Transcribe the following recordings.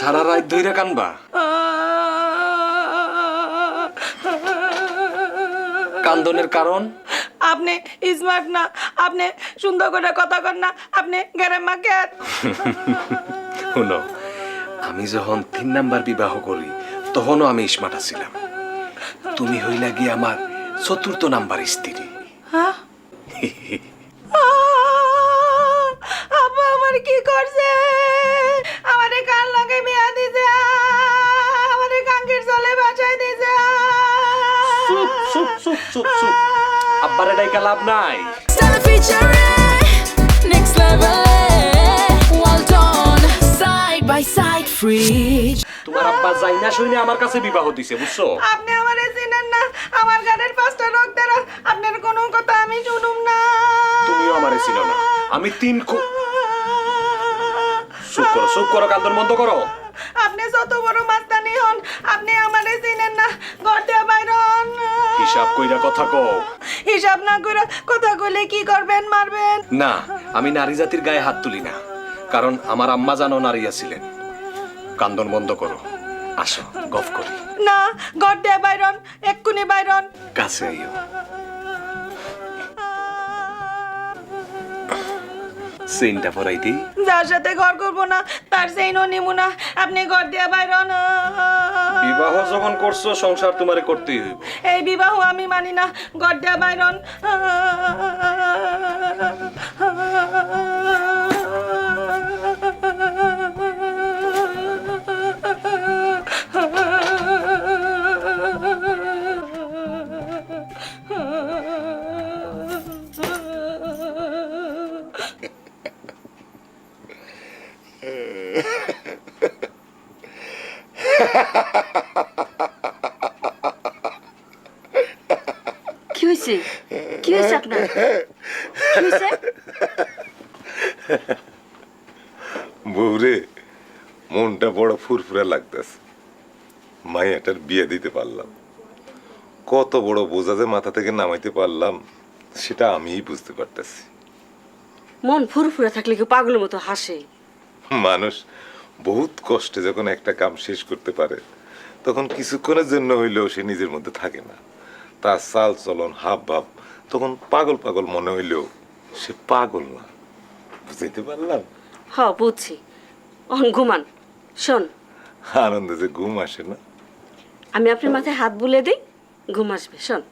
সারা রাত ধইরা কানবা? কান্দনের কারণ? আপনি স্মার্ট না আপনি সুন্দর করে কথা কর না আপনি গেরে মাকে শুনো আমি যখন তিন নাম্বার বিবাহ করি তখনও আমি স্মার্ট ছিলাম তুমি হইলা গিয়ে আমার চতুর্থ নাম্বার স্ত্রী। হ্যাঁ? আব্বা আমার কি করছে? চুপ চুপ চুপ চুপ। আব্বারে ডাইকা লাভ নাই. তোমার আব্বা যাই না শুনে আমার কাছে বিবাহ দিছে বুঝছ? আপনি আমারে চিনেন না আমার গানের পাঁচটা রোগ দ্বারা আপনার কোনো কথা আমি শুনুম না। তুমিও আমারে চিনো না। আমি তিন কো- চুপ করো চুপ করো কান্দন বন্ধ করো। আপনি যত বড় মাস্তানি হন আপনি আমারে চিনেন না। ঘর বাইরন হিসাব কইরা কথা কও। হিসাব না করে কথা কইলে কি করবেন মারবেন? না আমি নারী জাতির গায়ে হাত তুলি না কারণ আমার আম্মা জানো নারী আছিলেন। কান্দন বন্ধ করো আসো গফ করি। না ঘর দিয়ে বাইরন এক্ষুনি বাইরন। কাছে আইও। সেইনটা পরাই দিই। যার সাথে ঘর করব না তার সেই নিমু না। আপনি ঘর দিয়ে বাইরন। বিবাহ যখন করছ সংসার তোমারে করতেই হইব। এই বিবাহ আমি মানি না দিয়ে বাইরন। কি হয়েছে কি হয়েছে আপনার কি হয়েছে বউরে মনটা বড় ফুরফুরা লাগতেছে। মাইয়াটার বিয়ে দিতে পারলাম। কত বড় বোঝা যে মাথা থেকে নামাইতে পারলাম সেটা আমিই বুঝতে পারতেছি। মন ফুরফুরে থাকলে কি পাগলের মতো হাসে। মানুষ বহুত কষ্টে যখন একটা কাম শেষ করতে পারে তখন কিছুক্ষণের জন্য হইলেও সে নিজের মধ্যে থাকে না। তার চাল চলন হাব ভাব তখন পাগল পাগল মনে হইলেও সে পাগল না। বুঝাইতে পারলাম? হ বুঝছি। অন ঘুমান। শোন। আনন্দে যে ঘুম আসে না। আমি আপনার মাথায় হাত বুলে দিই ঘুম আসবে। শোন।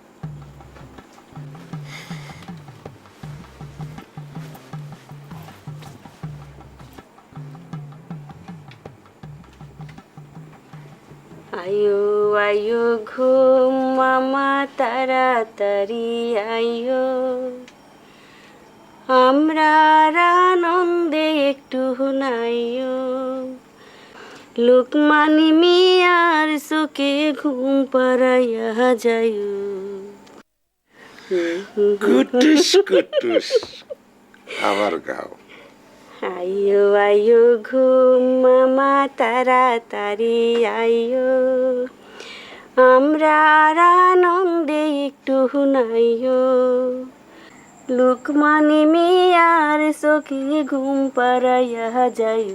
আয়ো আয়ো, ঘুম, মামা, তাড়াতাড়ি, আয়ো। আমরা আনন্দে একটু নাইও লোকমানি মিয়ার চোখে ঘুম পাড়াইয়া যায়। কুটুস কুটুস, আবার গাও। আইও আইও ঘুম মামা, তাড়াতাড়ি আইও আমরা আর আনন্দে একটু হুনাইও লুকমানি মিয়ার চোখে ঘুম পাড়াইয়া যায়